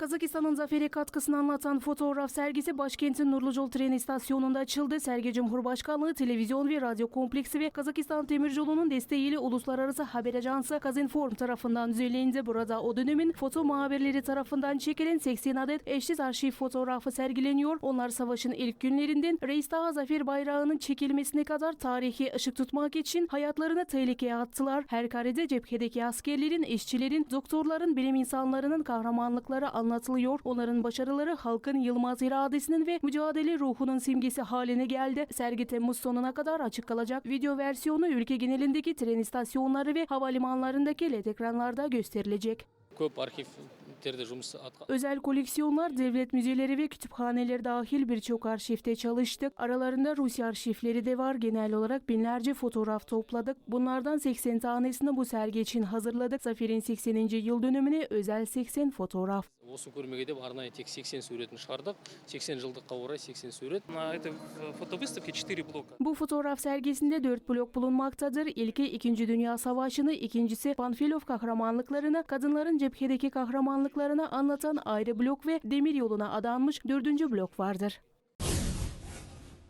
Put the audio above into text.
Kazakistan'ın zaferi katkısını anlatan fotoğraf sergisi başkentin Nurlucol tren istasyonunda açıldı. Sergi Cumhurbaşkanlığı Televizyon ve Radyo Kompleksi ve Kazakistan Demiryolu'nun desteğiyle Uluslararası Haber Ajansı Kazinform tarafından düzenlendi. Burada o dönemin foto muhabirleri tarafından çekilen 80 adet eşsiz arşiv fotoğrafı sergileniyor. Onlar savaşın ilk günlerinden Reichstag'a zafer bayrağının çekilmesine kadar tarihi ışık tutmak için hayatlarını tehlikeye attılar. Her karede cephedeki askerlerin, işçilerin, doktorların, bilim insanlarının kahramanlıkları anlatılıyor Onların başarıları halkın yılmaz iradesinin ve mücadele ruhunun simgesi haline geldi. Sergi Temmuz sonuna kadar açık kalacak. Video versiyonu ülke genelindeki tren istasyonları ve havalimanlarındaki led ekranlarda gösterilecek. көп архивтерде жұмыс атқа Özel koleksiyonlar, devlet müzeleri ve kütüphaneler dahil birçok arşivte çalıştık. Aralarında Rusya arşivleri de var. Genel olarak binlerce fotoğraf topladık. Bunlardan 80 tanesini bu sergi için hazırladık. Zafer'in 80. yıl dönümüne özel 80 fotoğraf. осы көрмеге деп арнайы тек 80 суретін шығардық 80 жылдыққа орай 80 сурет На этой э, фотовыставке 4 блока. Bu fotoğraf sergisinde dört blok bulunmaktadır. İlki 2. Dünya Savaşı'nı, ikincisi Panfilov kahramanlıklarını, kadınların cephedeki kahramanlıklarını anlatan ayrı blok ve demir yoluna adanmış dördüncü blok vardır.